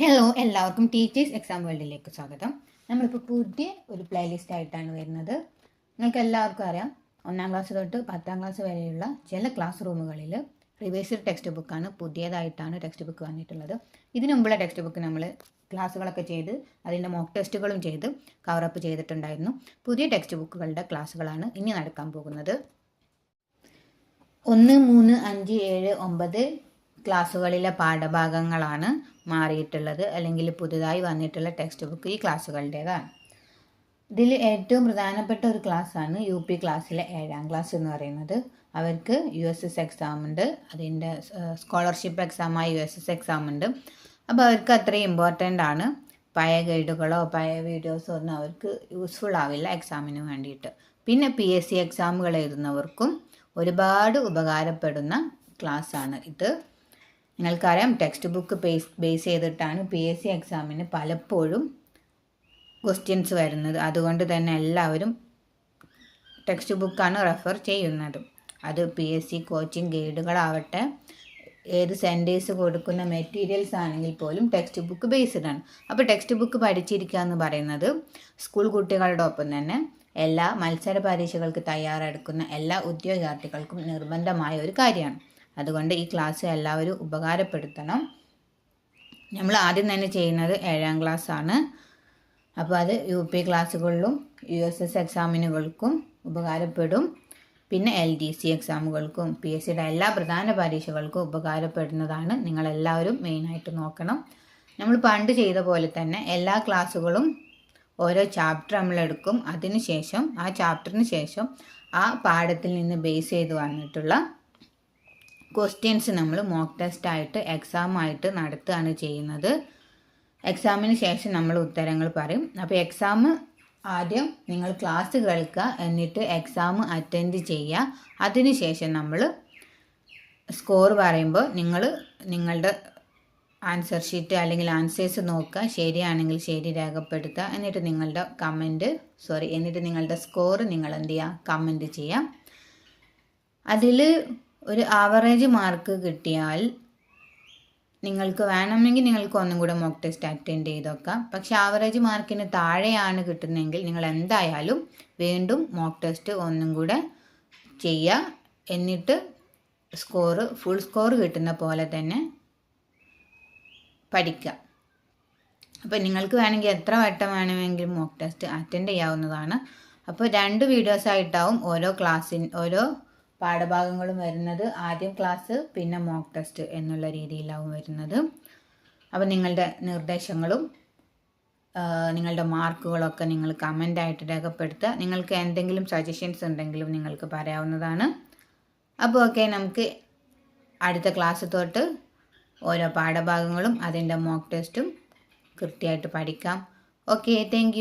Hello എല്ലാവർക്കും teachers exam വേൾഡിലേക്ക് സ്വാഗതം. നമ്മളിപ്പോൾ പുതിയ ഒരു പ്ലേലിസ്റ്റ് ആയിട്ടാണ് വരുന്നത്. നിങ്ങൾക്ക് എല്ലാവർക്കും അറിയാം ഒന്നാം ക്ലാസ് തൊട്ട് പത്താം ക്ലാസ് വരെയുള്ള ചില ക്ലാസ് റൂമുകളിൽ റിവേഴ്സ്ഡ് ടെക്സ്റ്റ് ബുക്കാണ് പുതിയതായിട്ടാണ് ടെക്സ്റ്റ് ബുക്ക് വന്നിട്ടുള്ളത്. ഇതിനു മുമ്പുള്ള ടെക്സ്റ്റ് ബുക്ക് നമ്മൾ ക്ലാസ്സുകളൊക്കെ ചെയ്ത് അതിന്റെ മോക്ക് ടെസ്റ്റുകളും ചെയ്ത് കവറപ്പ് ചെയ്തിട്ടുണ്ടായിരുന്നു. പുതിയ ടെക്സ്റ്റ് ബുക്കുകളുടെ ക്ലാസ്സുകളാണ് ഇനി നടക്കാൻ പോകുന്നത്. ഒന്ന് മൂന്ന് അഞ്ച് ഏഴ് ഒമ്പത് ക്ലാസ്സുകളിലെ പാഠഭാഗങ്ങളാണ് മാറിയിട്ടുള്ളത് അല്ലെങ്കിൽ പുതുതായി വന്നിട്ടുള്ള ടെക്സ്റ്റ് ബുക്ക് ഈ ക്ലാസ്സുകളുടേതാണ്. ഇതിൽ ഏറ്റവും പ്രധാനപ്പെട്ട ഒരു ക്ലാസ്സാണ് യു പി ക്ലാസ്സിലെ ഏഴാം ക്ലാസ് എന്ന് പറയുന്നത്. അവർക്ക് യു എസ് എസ് എക്സാം ഉണ്ട്. അതിന്റെ സ്കോളർഷിപ്പ് എക്സാമായി യു എസ് എസ് എക്സാം ഉണ്ട്. അപ്പോൾ അവർക്ക് അത്രയും ഇമ്പോർട്ടന്റ് ആണ്. പഴയ ഗൈഡുകളോ പഴയ വീഡിയോസോ ഒന്നും അവർക്ക് യൂസ്ഫുൾ ആവില്ല എക്സാമിന് വേണ്ടിയിട്ട്. പിന്നെ പി എസ് സി എക്സാമുകൾ എഴുതുന്നവർക്കും ഒരുപാട് ഉപകാരപ്പെടുന്ന ക്ലാസ്സാണ് ഇത്. നിങ്ങൾക്കറിയാം ടെക്സ്റ്റ് ബുക്ക് ബേസ് ബേസ് ചെയ്തിട്ടാണ് പി എസ് സി എക്സാമിന് പലപ്പോഴും ക്വസ്റ്റ്യൻസ് വരുന്നത്. അതുകൊണ്ട് തന്നെ എല്ലാവരും ടെക്സ്റ്റ് ബുക്കാണ് റെഫർ ചെയ്യുന്നത്. അത് പി എസ് സി കോച്ചിങ് ഗൈഡുകളാവട്ടെ ഏത് സെന്റേഴ്സ് കൊടുക്കുന്ന മെറ്റീരിയൽസ് ആണെങ്കിൽ പോലും ടെക്സ്റ്റ് ബുക്ക് ബേസ്ഡ് ആണ് അപ്പോൾ ടെക്സ്റ്റ് ബുക്ക് പഠിച്ചിരിക്കുക എന്ന് പറയുന്നത് സ്കൂൾ കുട്ടികളുടെ ഒപ്പം തന്നെ എല്ലാ മത്സര പരീക്ഷകൾക്ക് തയ്യാറെടുക്കുന്ന എല്ലാ ഉദ്യോഗാർത്ഥികൾക്കും നിർബന്ധമായ ഒരു കാര്യമാണ്. അതുകൊണ്ട് ഈ ക്ലാസ് എല്ലാവരും ഉപകാരപ്പെടുത്തണം. നമ്മൾ ആദ്യം തന്നെ ചെയ്യുന്നത് ഏഴാം ക്ലാസ് ആണ്. അപ്പോൾ അത് യു പി ക്ലാസ്സുകളിലും യു എസ് എസ് എക്സാമിനുകൾക്കും ഉപകാരപ്പെടും. പിന്നെ എൽ ഡി സി എക്സാമുകൾക്കും പി എസ് സിയുടെ എല്ലാ പ്രധാന പരീക്ഷകൾക്കും ഉപകാരപ്പെടുന്നതാണ്. നിങ്ങളെല്ലാവരും മെയിനായിട്ട് നോക്കണം. നമ്മൾ പണ്ട് ചെയ്ത പോലെ തന്നെ എല്ലാ ക്ലാസ്സുകളും ഓരോ ചാപ്റ്റർ നമ്മൾ എടുക്കും. അതിനുശേഷം ആ ചാപ്റ്ററിന് ശേഷം ആ പാഠത്തിൽ നിന്ന് ബേസ് ചെയ്ത് വന്നിട്ടുള്ള ക്വസ്റ്റ്യൻസ് നമ്മൾ മോക്ക് ടെസ്റ്റ് ആയിട്ട് എക്സാം ആയിട്ട് നടത്തുകയാണ് ചെയ്യുന്നത്. എക്സാമിന് ശേഷം നമ്മൾ ഉത്തരങ്ങൾ പറയും. അപ്പോൾ എക്സാം ആദ്യം നിങ്ങൾ ക്ലാസ് കേൾക്കുക എന്നിട്ട് എക്സാം അറ്റൻഡ് ചെയ്യുക. അതിനുശേഷം നമ്മൾ സ്കോർ പറയുമ്പോൾ നിങ്ങൾ നിങ്ങളുടെ ആൻസർ ഷീറ്റ് അല്ലെങ്കിൽ ആൻസേഴ്സ് നോക്കുക. ശരിയാണെങ്കിൽ ശരി രേഖപ്പെടുത്തുക. എന്നിട്ട് നിങ്ങളുടെ കമന്റ് സോറി എന്നിട്ട് നിങ്ങളുടെ സ്കോർ നിങ്ങൾ എന്ത് ചെയ്യുക? കമന്റ് ചെയ്യാം അതിൽ ഒരു ആവറേജ് മാർക്ക് കിട്ടിയാൽ നിങ്ങൾക്ക് വേണമെങ്കിൽ നിങ്ങൾക്ക് ഒന്നും കൂടെ മോക്ക് ടെസ്റ്റ് അറ്റൻഡ് ചെയ്തൊക്കാം പക്ഷെ ആവറേജ് മാർക്കിന് താഴെയാണ് കിട്ടുന്നതെങ്കിൽ നിങ്ങൾ എന്തായാലും വീണ്ടും മോക്ക് ടെസ്റ്റ് ഒന്നും കൂടെ ചെയ്യുക എന്നിട്ട് സ്കോറ് ഫുൾ സ്കോർ കിട്ടുന്ന പോലെ തന്നെ പഠിക്കുക. അപ്പോൾ നിങ്ങൾക്ക് വേണമെങ്കിൽ എത്ര വട്ടം വേണമെങ്കിലും മോക്ക് ടെസ്റ്റ് അറ്റൻഡ് ചെയ്യാവുന്നതാണ്. അപ്പോൾ രണ്ട് വീഡിയോസ് ആയിട്ടാവും ഓരോ ക്ലാസ്സിൻ ഓരോ പാഠഭാഗങ്ങളും വരുന്നത് ആദ്യം ക്ലാസ് പിന്നെ മോക്ക് ടെസ്റ്റ് എന്നുള്ള രീതിയിലാവും വരുന്നത്. അപ്പോൾ നിങ്ങളുടെ നിർദ്ദേശങ്ങളും നിങ്ങളുടെ മാർക്കുകളൊക്കെ നിങ്ങൾ കമന്റായിട്ട് രേഖപ്പെടുത്തുക. നിങ്ങൾക്ക് എന്തെങ്കിലും സജഷൻസ് ഉണ്ടെങ്കിലും നിങ്ങൾക്ക് പറയാവുന്നതാണ്. അപ്പോൾ ഓക്കെ നമുക്ക് അടുത്ത ക്ലാസ് തൊട്ട് ഓരോ പാഠഭാഗങ്ങളും അതിന്റെ മോക്ക് ടെസ്റ്റും കൃത്യമായിട്ട് പഠിക്കാം. Okay thank